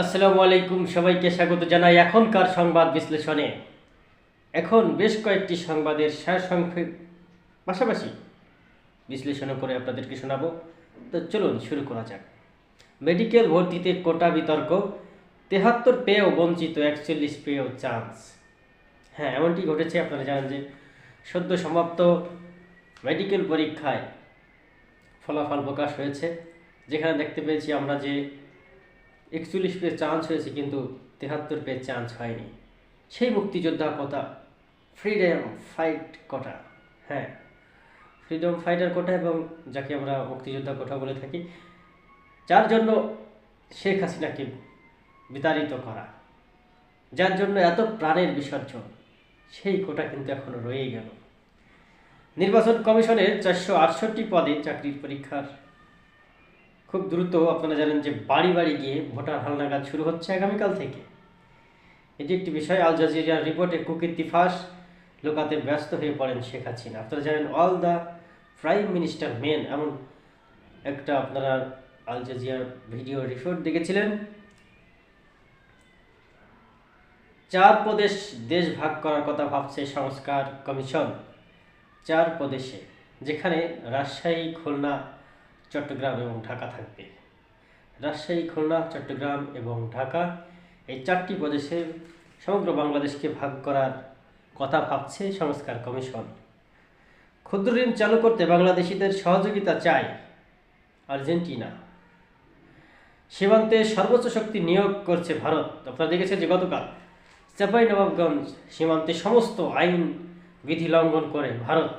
আসসালামু আলাইকুম, সবাইকে স্বাগত জানাই এখনকার সংবাদ বিশ্লেষণে। এখন বেশ কয়েকটি সংবাদের সারসংক্ষেপ পাশাপাশি বিশ্লেষণ করে আপনাদেরকে শোনাবো। তো চলুন শুরু করা যাক। মেডিকেল ভর্তিতে কোটা বিতর্ক, তেহাত্তর পেয়েও বঞ্চিত, একচল্লিশ পেয়েও চান্স। হ্যাঁ এমনটি ঘটেছে, আপনারা জানেন যে সদ্য সমাপ্ত মেডিকেল পরীক্ষায় ফলাফল প্রকাশ হয়েছে। যেখানে দেখতে পেয়েছি আমরা যে একচল্লিশ পেয়ে চান্স হয়েছে কিন্তু তেহাত্তর পেয়ে চান্স হয়নি। সেই মুক্তিযোদ্ধা কথা ফ্রিডম ফাইট কোটা? হ্যাঁ ফ্রিডম ফাইটার কোটা এবং যাকে আমরা মুক্তিযোদ্ধা কোটা বলে থাকি, যার জন্য শেখ হাসিনাকে বিতাড়িত করা, যার জন্য এত প্রাণের বিসর্জন, সেই কোটা কিন্তু এখনও রয়েই গেল। নির্বাচন কমিশনের চারশো আটষট্টি পদে চাকরির পরীক্ষার খুব দ্রুত আপনারা জানেন যে বাড়ি বাড়ি গিয়ে ভোটার হালনাগাদ শুরু হচ্ছে আগামীকাল থেকে। এটি একটি বিষয়, আল জাজিরিয়ার রিপোর্টে কুকীর্তি ফাঁস, লোকাতে ব্যস্ত হয়ে পড়েন শেখ হাসিনা। আপনারা জানেন, all the prime minister men এমন একটা আপনারা আল জাজিয়ার ভিডিও রিপোর্ট দেখেছিলেন। চার প্রদেশ দেশ ভাগ করার কথা ভাবছে সংস্কার কমিশন। চার প্রদেশে, যেখানে রাজশাহী, খুলনা চট্টগ্রাম এবং ঢাকা থাকবে। রাজশাহী, খুলনা, চট্টগ্রাম এবং ঢাকা এই চারটি প্রদেশে সমগ্র বাংলাদেশকে ভাগ করার কথা ভাবছে সংস্কার কমিশন। ক্ষুদ্র ঋণ চালু করতে বাংলাদেশিদের সহযোগিতা চায় আর্জেন্টিনা। সীমান্তে সর্বোচ্চ শক্তি নিয়োগ করছে ভারত। আপনারা দেখেছেন যে গতকাল চাপাই নবাবগঞ্জ সীমান্তে সমস্ত আইন বিধি লঙ্ঘন করে ভারত।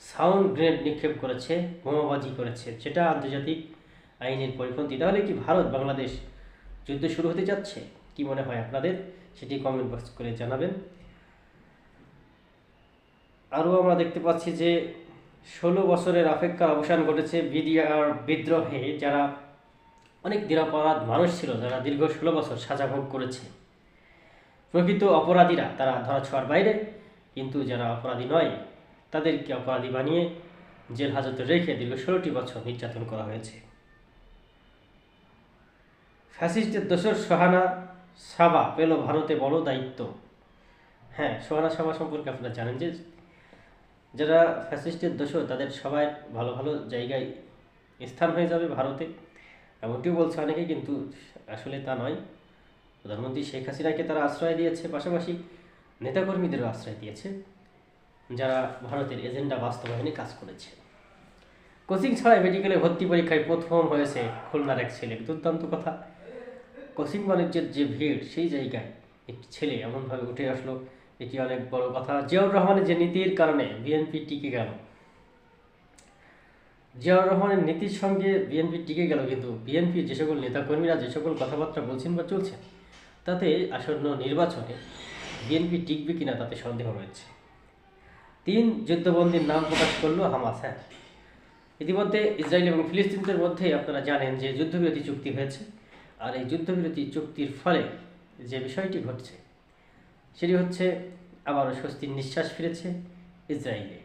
সাউন্ড গ্রেনেড নিক্ষেপ করেছে, বোমাবাজি করেছে সেটা আন্তর্জাতিক আইনের পরিপন্থী। তাহলে কি ভারত বাংলাদেশ যুদ্ধ শুরু হতে যাচ্ছে? কি মনে হয় আপনাদের? সেটি কমেন্ট বক্স করে জানাবেন। আরও আমরা দেখতে পাচ্ছি যে, ষোলো বছরের অপেক্ষার অবসান ঘটেছে বিডিআর বিদ্রোহে, যারা অনেক নিরাপরাধ মানুষ ছিল, যারা দীর্ঘ ষোলো বছর সাজা ভোগ করেছে। প্রকৃত অপরাধীরা, তারা ধরা ছোঁয়ার বাইরে, কিন্তু যারা অপরাধী নয় তাদেরকে অপরাধী বানিয়ে জেল হাজতে রেখে দীর্ঘ ষোলোটি বছর নির্যাতন করা হয়েছে। ফ্যাসিস্টের দোষর সোহানা সাবা পেল ভারতে বড় দায়িত্ব। হ্যাঁ সোহানা সাবা সম্পর্কে আপনারা জানেন যে যারা ফ্যাসিস্টের দোষর, তাদের সবাই ভালো ভালো জায়গায় স্থান হয়ে যাবে ভারতে। এমনটিও বলছে অনেকে, কিন্তু আসলে তা নয়। প্রধানমন্ত্রী শেখ হাসিনাকে তারা আশ্রয় দিয়েছে, পাশাপাশি নেতাকর্মীদেরও আশ্রয় দিয়েছে। যারা ভারতের এজেন্ডা বাস্তবায়নে কাজ করেছে। কোচিং ছাড়াই মেডিকেলে ভর্তি পরীক্ষায় প্রথম হয়েছে খুলনার এক ছেলে। দুর্দান্ত কথা। কোচিং বাণিজ্যের যে ভিড়, সেই জায়গায় একটি ছেলে এমনভাবে উঠে আসলো। এটি অনেক বড় কথা। জিয়াউর রহমানের যে নীতির কারণে বিএনপি টিকে গেল। জিয়াউর রহমানের নীতির সঙ্গে বিএনপি টিকে গেল, কিন্তু বিএনপির যে সকল নেতাকর্মীরা, যে সকল কথাবার্তা বলছেন বা চলছেন তাতে আসন্ন নির্বাচনে বিএনপি টিকবে কিনা তাতে সন্দেহ রয়েছে। তিন যুদ্ধবন্দীর নাম প্রকাশ করল হামাস হ্যাঁ। ইতিমধ্যে ইসরায়েল এবং ফিলিস্তিনদের মধ্যে আপনারা জানেন যে যুদ্ধবিরতি চুক্তি হয়েছে, আর এই যুদ্ধবিরতি চুক্তির ফলে যে বিষয়টি ঘটছে, সেটি হচ্ছে আবারও স্বস্তির নিঃশ্বাস ফিরেছে ইসরায়েলে,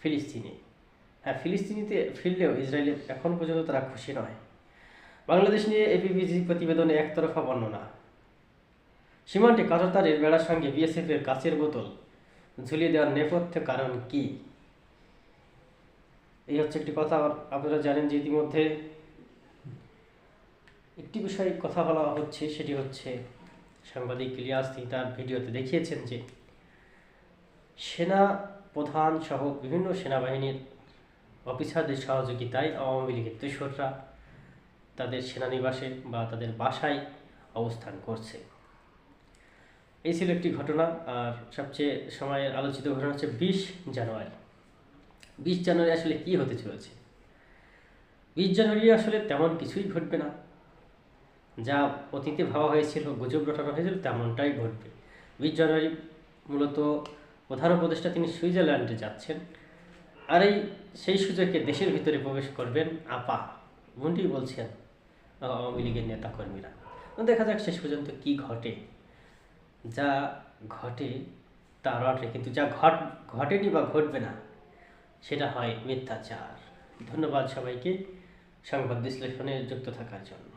ফিলিস্তিনে। হ্যাঁ ফিলিস্তিনিতে ফিরলেও ইসরায়েলের এখন পর্যন্ত তারা খুশি নয়। বাংলাদেশ নিয়ে এপিবিজি প্রতিবেদনে একতরফা বর্ণনা। সীমান্তে কাঁটাতারের বেড়ার সঙ্গে বিএসএফের কাচের বোতল ঝুলিয়ে দেওয়ার নেপথ্য কারণ কি? এই হচ্ছে একটি কথা আপনারা জানেন যে ইতিমধ্যে একটি বিষয়ে কথা বলা হচ্ছে, সেটি হচ্ছে সাংবাদিক ইলিয়াস, তিনি তার ভিডিওতে দেখিয়েছেন যে সেনা প্রধান সহ বিভিন্ন সেনাবাহিনীর অফিসারদের সহযোগিতায় আওয়ামী লীগের তেসররা তাদের সেনানিবাসে বা তাদের বাসায় অবস্থান করছে। এই ছিল একটি ঘটনা, আর সবচেয়ে সময়ের আলোচিত ঘটনা হচ্ছে বিশ জানুয়ারি। বিশ জানুয়ারি আসলে কি হতে চলেছে? বিশ জানুয়ারি আসলে তেমন কিছুই ঘটবে না। যা অতীতে ভাবা হয়েছিল, গুজব রটানো হয়েছিল, তেমনটাই ঘটবে। বিশ জানুয়ারি মূলত প্রধান উপদেষ্টা তিনি সুইজারল্যান্ডে যাচ্ছেন। আর এই, সেই সুযোগে দেশের ভিতরে প্রবেশ করবেন আপা এমনটি বলছেন আওয়ামী লীগের নেতাকর্মীরা। দেখা যাক শেষ পর্যন্ত কি ঘটে। যা ঘটে তা রটে কিন্তু যা ঘট, ঘটেনি বা ঘটবে না, সেটা হয় মিথ্যাচার। ধন্যবাদ সবাইকে। সংবাদ বিশ্লেষণে যুক্ত থাকার জন্য।